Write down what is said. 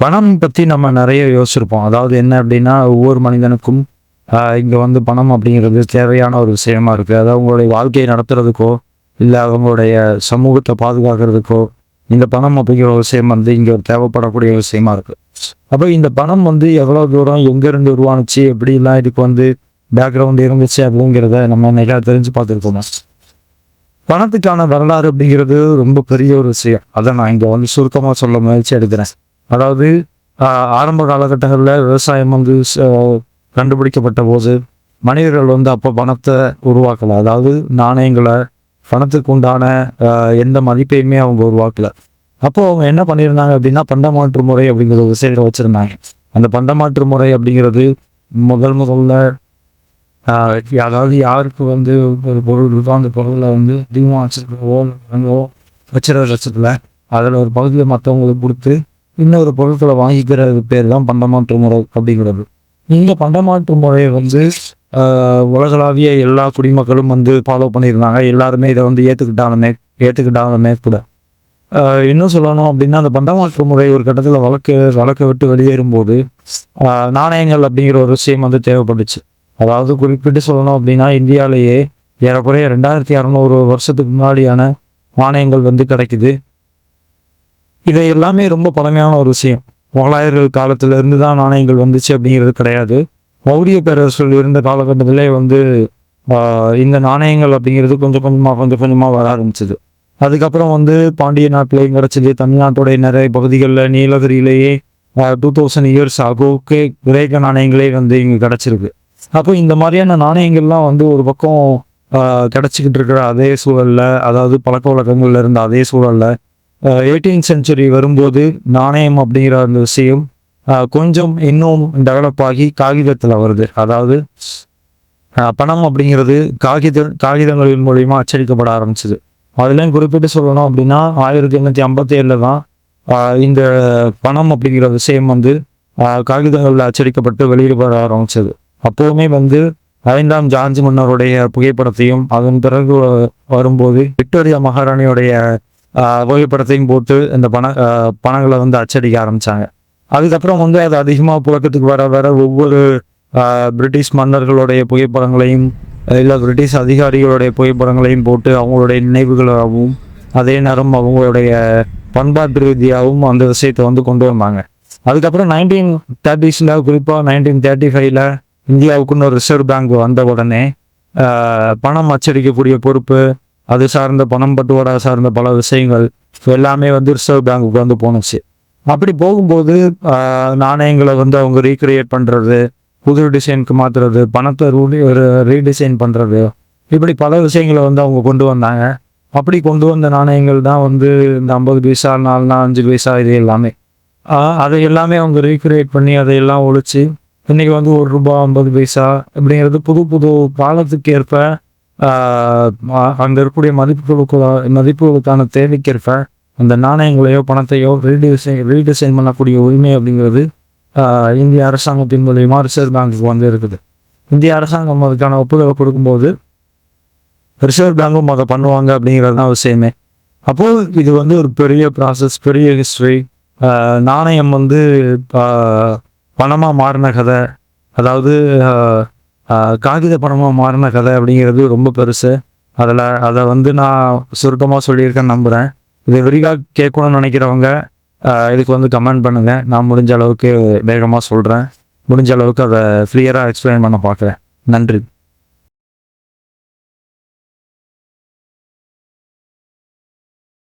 பணம் பற்றி நம்ம நிறைய யோசிச்சிருப்போம். அதாவது என்ன அப்படின்னா ஒவ்வொரு மனிதனுக்கும் இங்கே வந்து பணம் அப்படிங்கிறது தேவையான ஒரு விஷயமா இருக்குது அதாவது அவங்களுடைய வாழ்க்கையை நடத்துறதுக்கோ இல்லை அவங்களுடைய சமூகத்தை பாதுகாக்கிறதுக்கோ இந்த பணம் அப்படிங்கிற ஒரு விஷயம் வந்து இங்கே தேவைப்படக்கூடிய விஷயமா இருக்குது அப்போ இந்த பணம் வந்து எவ்வளோ தூரம் எங்கேருந்து உருவானுச்சு எப்படிலாம் இதுக்கு வந்து பேக்ரவுண்ட் இருந்துச்சு அப்படிங்கிறத நம்ம நிறையா தெரிஞ்சு பார்த்துருக்கோம் பணத்துக்கான வரலாறு அப்படிங்கிறது ரொம்ப பெரிய ஒரு விஷயம். அதை நான் இங்கே வந்து சுருக்கமாக சொல்ல முயற்சி எடுக்கிறேன். அதாவது ஆரம்ப காலகட்டங்களில் விவசாயம் வந்து ச- கண்டுபிடிக்கப்பட்ட போது மனிதர்கள் வந்து அப்போ பணத்தை உருவாக்கல. அதாவது நாணயங்களை பணத்துக்கு உண்டான எந்த மதிப்பையுமே அவங்க உருவாக்கல. அப்போ அவங்க என்ன பண்ணியிருந்தாங்க அப்படின்னா பண்டமாற்று முறை அப்படிங்கிற ஒரு விஷயத்தை வச்சுருந்தாங்க. அந்த பண்டமாற்று முறை அப்படிங்கிறது முதல் முதல்ல அதாவது யாருக்கு வந்து ஒரு பொருள் இருக்கோ அந்த பொருளை வந்து அதிகமாக வச்சிருக்கவோ வச்சுருக்க வச்சிருக்க பட்சத்தில் அதில் ஒரு பகுதியில் மற்றவங்களுக்கு கொடுத்து இன்னொரு பொருட்களை வாங்கிக்கிறது பேர் தான் பண்டமாற்று முறை அப்படிங்கிறது. இந்த பண்டமாற்று முறையை வந்து உலகளாவிய எல்லா குடிமக்களும் வந்து ஃபாலோ பண்ணியிருந்தாங்க. எல்லாருமே இதை வந்து ஏற்றுக்கிட்டாலுமே ஏற்றுக்கிட்டாலுமே கூட. இன்னும் சொல்லணும் அப்படின்னா அந்த பண்டமாற்று முறை ஒரு கட்டத்தில் வழக்கு வழக்கை விட்டு வெளியேறும்போது நாணயங்கள் அப்படிங்கிற ஒரு விஷயம் வந்து தேவைப்பட்டுச்சு அதாவது குறிப்பிட்டு சொல்லணும் அப்படின்னா இந்தியாவிலேயே ஏறக்குறைய ரெண்டாயிரத்தி அறநூறு வருஷத்துக்கு முன்னாடியான நாணயங்கள் வந்து கிடைக்குது. இது எல்லாமே ரொம்ப பழமையான ஒரு விஷயம். முகலாயர்கள் காலத்துல இருந்து தான் நாணயங்கள் வந்துச்சு அப்படிங்கிறது கிடையாது. மௌரிய பேரரசர்கள் இருந்த காலகட்டத்திலே வந்து இந்த நாணயங்கள் அப்படிங்கிறது கொஞ்சம் கொஞ்சமாக கொஞ்சம் கொஞ்சமாக வர ஆரம்பிச்சது. அதுக்கப்புறம் வந்து பாண்டிய நாட்டிலையும் கிடச்சிது தமிழ்நாட்டுடைய நிறைய பகுதிகளில் நீலகிரியிலேயே டூ தௌசண்ட் இயர்ஸ் ஆகோக்கே கிரேக்க நாணயங்களே வந்து இங்கே கிடச்சிருக்கு. அப்போ இந்த மாதிரியான நாணயங்கள்லாம் வந்து ஒரு பக்கம் கிடச்சிக்கிட்டு இருக்கிற அதே சூழலில் அதாவது பழக்க வழக்கங்கள்ல இருந்த அதே சூழலில் எயிட்டீன் செஞ்சுரி வரும்போது நாணயம் அப்படிங்கிற அந்த விஷயம் ஆஹ், கொஞ்சம் இன்னும் டெவலப் ஆகி காகிதத்தில் வருது. அதாவது ஆஹ், பணம் அப்படிங்கிறது காகித காகிதங்களின் மூலியமா அச்சடிக்கப்பட ஆரம்பிச்சது. அதுலேயும் குறிப்பிட்டு சொல்லணும் அப்படின்னா ஆயிரத்தி எண்ணூற்றி ஐம்பத்தி ஏழில் தான் ஆஹ், இந்த பணம் அப்படிங்கிற விஷயம் வந்து ஆஹ், காகிதங்களில் அச்சடிக்கப்பட்டு வெளியிடப்பட ஆரம்பிச்சது. அப்போவுமே வந்து ஐந்தாம் ஜார்ஜ் மன்னருடைய புகைப்படத்தையும் அதன் பிறகு வரும்போது விக்டோரியா மகாராணியுடைய புகைப்படத்தையும் போட்டு இந்த பண பணங்களை வந்து அச்சடிக்க ஆரம்பிச்சாங்க. அதுக்கப்புறம் வந்து அது அதிகமாக புழக்கத்துக்கு வர வர ஒவ்வொரு பிரிட்டிஷ் மன்னர்களுடைய புகைப்படங்களையும் இல்லை பிரிட்டிஷ் அதிகாரிகளுடைய புகைப்படங்களையும் போட்டு அவங்களுடைய நினைவுகளாகவும் அதே நேரம் அவங்களுடைய பண்பாட்டு ரீதியாகவும் அந்த விஷயத்தை வந்து கொண்டு வந்தாங்க. அதுக்கப்புறம் நைன்டீன் தேர்ட்டிஸில் குறிப்பாக நைன்டீன் தேர்ட்டி ஃபைவ்ல இந்தியாவுக்குன்னு ஒரு ரிசர்வ் பேங்க் வந்த உடனே பணம் அச்சடிக்கக்கூடிய பொறுப்பு அது சார்ந்த பணம் பட்டுவாடா சார்ந்த பல விஷயங்கள் எல்லாமே வந்து ரிசர்வ் பேங்க்குக்கு வந்து போணுச்சு. அப்படி போகும்போது நாணயங்களை வந்து அவங்க ரீக்ரியேட் பண்ணுறது புது டிசைனுக்கு மாற்றுறது பணத்தை ரூலி ரீடிசைன் பண்ணுறது இப்படி பல விஷயங்களை வந்து அவங்க கொண்டு வந்தாங்க. அப்படி கொண்டு வந்த நாணயங்கள் தான் வந்து இந்த ஐம்பது பைசா நாலுனா அஞ்சு பைசா இது எல்லாமே. அதை எல்லாமே அவங்க ரீக்ரியேட் பண்ணி அதையெல்லாம் ஒழிச்சு இன்றைக்கி வந்து ஒரு ரூபாய் ஐம்பது பைசா அப்படிங்கிறது புது புது காலத்துக்கு ஏற்ப அங்கே இருக்கக்கூடிய மதிப்புகளுக்கு மதிப்புகளுக்கான தேவைக்கேற்ப அந்த நாணயங்களையோ பணத்தையோ ரீடிசைன் ரீடிசைன் பண்ணக்கூடிய உரிமை அப்படிங்கிறது இந்திய அரசாங்கத்தின் மூலியமாக ரிசர்வ் பேங்க்குக்கு வந்து இருக்குது. இந்திய அரசாங்கம் அதுக்கான ஒப்புதலை கொடுக்கும்போது ரிசர்வ் பேங்கும் அதை பண்ணுவாங்க அப்படிங்கிறது தான் விஷயமே. அப்போது இது வந்து ஒரு பெரிய ப்ராசஸ் பெரிய ஹிஸ்ட்ரி நாணயம் வந்து பணமாக மாறின கதை. அதாவது காகித படமாக மாறின கதை அப்படிங்கிறது ரொம்ப பெருசு. அதில் அதை வந்து நான் சுருக்கமாக சொல்லியிருக்கேன்னு நம்புகிறேன் இது விரிவாக கேட்கணும்னு நினைக்கிறவங்க இதுக்கு வந்து கமெண்ட் பண்ணுங்கள் நான் முடிஞ்ச அளவுக்கு வேகமாக சொல்கிறேன் முடிஞ்ச அளவுக்கு அதை ஃப்ரீயராக எக்ஸ்பிளைன் பண்ண பார்க்குறேன் நன்றி.